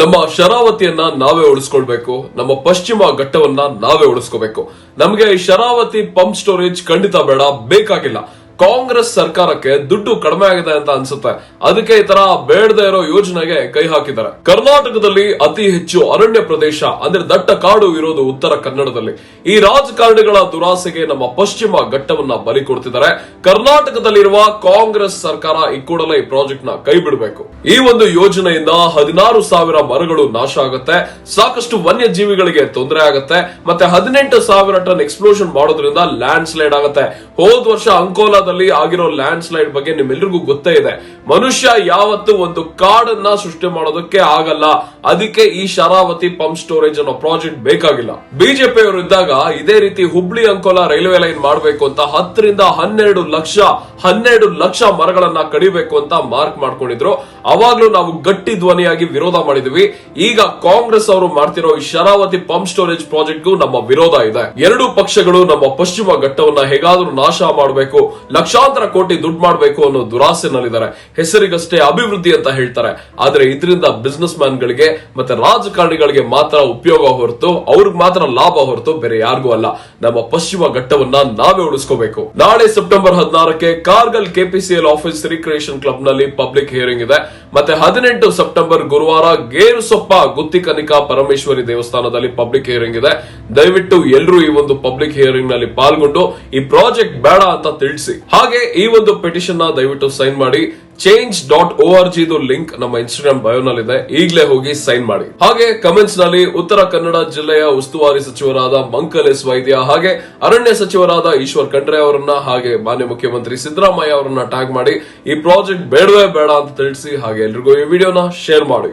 ನಮ್ಮ ಶರಾವತಿಯನ್ನ ನಾವೇ ಉಳಿಸ್ಕೊಳ್ಬೇಕು, ನಮ್ಮ ಪಶ್ಚಿಮ ಘಟ್ಟವನ್ನ ನಾವೇ ಉಳಿಸ್ಕೋಬೇಕು. ನಮಗೆ ಶರಾವತಿ ಪಂಪ್ ಸ್ಟೋರೇಜ್ ಖಂಡಿತ ಬೇಡ, ಬೇಕಾಗಿಲ್ಲ. ಕಾಂಗ್ರೆಸ್ ಸರ್ಕಾರಕ್ಕೆ ದುಡ್ಡು ಕಡಿಮೆ ಆಗಿದೆ ಅಂತ ಅನ್ಸುತ್ತೆ. ಅದಕ್ಕೆ ಈ ತರ ಬೇಡದೆ ಇರೋ ಯೋಜನೆಗೆ ಕೈ ಹಾಕಿದ್ದಾರೆ. ಕರ್ನಾಟಕದಲ್ಲಿ ಅತಿ ಹೆಚ್ಚು ಅರಣ್ಯ ಪ್ರದೇಶ, ಅಂದ್ರೆ ದಟ್ಟ ಕಾಡು ಇರೋದು ಉತ್ತರ ಕನ್ನಡದಲ್ಲಿ. ಈ ರಾಜಕಾರಣಿಗಳ ದುರಾಸೆಗೆ ನಮ್ಮ ಪಶ್ಚಿಮ ಘಟ್ಟವನ್ನ ಬಲಿ ಕೊಡ್ತಿದ್ದಾರೆ. ಕರ್ನಾಟಕದಲ್ಲಿರುವ ಕಾಂಗ್ರೆಸ್ ಸರ್ಕಾರ ಈ ಕೂಡಲೇ ಈ ಪ್ರಾಜೆಕ್ಟ್ನ ಕೈ ಬಿಡಬೇಕು. ಈ ಒಂದು ಯೋಜನೆಯಿಂದ ಹದಿನಾರು ಸಾವಿರ ಮರಗಳು ನಾಶ ಆಗುತ್ತೆ. ಸಾಕಷ್ಟು ವನ್ಯಜೀವಿಗಳಿಗೆ ತೊಂದರೆ ಆಗುತ್ತೆ. ಮತ್ತೆ ಹದಿನೆಂಟು ಸಾವಿರ ಟನ್ ಎಕ್ಸ್ಪ್ಲೋಷನ್ ಮಾಡೋದ್ರಿಂದ ಲ್ಯಾಂಡ್ ಸ್ಲೈಡ್ ಆಗುತ್ತೆ. ಹೋದ್ ವರ್ಷ ಅಂಕೋಲಾದಲ್ಲಿ ಆಗಿರೋ ಲ್ಯಾಂಡ್ ಸ್ಲೈಡ್ ಬಗ್ಗೆ ನಿಮ್ಮೆಲ್ಲರಿಗೂ ಗೊತ್ತೇ ಇದೆ. ಮನುಷ್ಯ ಯಾವತ್ತು ಒಂದು ಕಾಡನ್ನ ಸೃಷ್ಟಿ ಮಾಡೋದಕ್ಕೆ ಆಗಲ್ಲ. ಅದಕ್ಕೆ ಈ ಶರಾವತಿ ಪಂಪ್ ಸ್ಟೋರೇಜ್ ಅನ್ನೋ ಪ್ರಾಜೆಕ್ಟ್ ಬೇಕಾಗಿಲ್ಲ. ಬಿಜೆಪಿ ಅವರು ಇದ್ದಾಗ ಇದೇ ರೀತಿ ಹುಬ್ಳಿ ಅಂಕೋಲಾ ರೈಲ್ವೆ ಲೈನ್ ಮಾಡಬೇಕು ಅಂತ ಹತ್ತರಿಂದ ಹನ್ನೆರಡು ಲಕ್ಷ ಹನ್ನೆರಡು ಲಕ್ಷ ಮರಗಳನ್ನ ಕಡಿಬೇಕು ಅಂತ ಮಾರ್ಕ್ ಮಾಡ್ಕೊಂಡಿದ್ರು. ಅವಾಗ್ಲೂ ನಾವು ಗಟ್ಟಿ ಧ್ವನಿಯಾಗಿ ವಿರೋಧ ಮಾಡಿದ್ವಿ. ಈಗ ಕಾಂಗ್ರೆಸ್ ಅವರು ಮಾಡ್ತಿರೋ ಈ ಶರಾವತಿ ಪಂಪ್ ಸ್ಟೋರೇಜ್ ಪ್ರಾಜೆಕ್ಟ್ಗೂ ನಮ್ಮ ವಿರೋಧ ಇದೆ. ಎರಡು ಪಕ್ಷಗಳು ನಮ್ಮ ಪಶ್ಚಿಮ ಘಟ್ಟವನ್ನ ಹೇಗಾದ್ರೂ ನಾಶ ಮಾಡಬೇಕು. ಲಕ್ಷಾಂತರ ಕೋಟಿ ದುಡ್ಡು ಮಾಡಬೇಕು ಅನ್ನೋ ದುರಾಸೆನಲ್ಲಿದ್ದಾರೆ. ಹೆಸರಿಗಷ್ಟೇ ಅಭಿವೃದ್ಧಿ ಅಂತ ಹೇಳ್ತಾರೆ. ಆದ್ರೆ ಇದರಿಂದ ಬಿಸ್ನೆಸ್ ಮ್ಯಾನ್ ಗಳಿಗೆ ಮತ್ತೆ ರಾಜಕಾರಣಿಗಳಿಗೆ ಮಾತ್ರ ಉಪಯೋಗ ಹೊರತು, ಅವ್ರಿಗೆ ಮಾತ್ರ ಲಾಭ ಹೊರತು ಬೇರೆ ಯಾರಿಗೂ ಅಲ್ಲ. ನಮ್ಮ ಪಶ್ಚಿಮ ಘಟ್ಟವನ್ನ ನಾವೇ ಉಳಿಸ್ಕೋಬೇಕು. ನಾಳೆ ಸೆಪ್ಟೆಂಬರ್ ಹದಿನಾರಕ್ಕೆ ಕಾರ್ಗಲ್ ಕೆಪಿಸಿಎಲ್ ಆಫೀಸ್ ರಿಕ್ರಿಯೇಷನ್ ಕ್ಲಬ್ನಲ್ಲಿ ಪಬ್ಲಿಕ್ ಹಿಯರಿಂಗ್ ಇದೆ. ಮತ್ತೆ ಹದಿನೆಂಟು ಸೆಪ್ಟೆಂಬರ್ ಗುರುವಾರ ಗೇರುಸೊಪ್ಪ ಗುತ್ತಿಕನಿಕಾ ಪರಮೇಶ್ವರಿ ದೇವಸ್ಥಾನದಲ್ಲಿ ಪಬ್ಲಿಕ್ ಹಿಯರಿಂಗ್ ಇದೆ. ದಯವಿಟ್ಟು ಎಲ್ಲರೂ ಈ ಒಂದು ಪಬ್ಲಿಕ್ ಹಿಯರಿಂಗ್ನಲ್ಲಿ ಪಾಲ್ಗೊಂಡು ಈ ಪ್ರಾಜೆಕ್ಟ್ ಬೇಡ ಅಂತ ತಿಳಿಸಿ. ಹಾಗೆ ಈ ಒಂದು ಪಿಟಿಷನ್ನ ದಯವಿಟ್ಟು ಸೈನ್ ಮಾಡಿ. Change dot O R G link ನಮ್ಮ ಇನ್ಸ್ಟಾಗ್ರಾಮ್ ಬಯೋನಲ್ಲಿದೆ ಈಗಲೇ ಹೋಗಿ ಸೈನ್ ಮಾಡಿ. ಹಾಗೆ ಕಮೆಂಟ್ಸ್ನಲ್ಲಿ ಉತ್ತರ ಕನ್ನಡ ಜಿಲ್ಲೆಯ ಉಸ್ತುವಾರಿ ಸಚಿವರಾದ ಮಂಕಲ್ ಎಸ್ ವೈದ್ಯ ಹಾಗೆ ಅರಣ್ಯ ಸಚಿವರಾದ ಈಶ್ವರ್ ಖಂಡ್ರೆ ಅವರನ್ನ ಹಾಗೆ ಮಾನ್ಯ ಮುಖ್ಯಮಂತ್ರಿ ಸಿದ್ದರಾಮಯ್ಯ ಅವರನ್ನ ಟ್ಯಾಗ್ ಮಾಡಿ. ಈ ಪ್ರಾಜೆಕ್ಟ್ ಬೇಡವೇ ಬೇಡ ಅಂತ ತಿಳಿಸಿ ಹಾಗೆ ಎಲ್ರಿಗೂ ಈ ವಿಡಿಯೋನ ಶೇರ್ ಮಾಡಿ.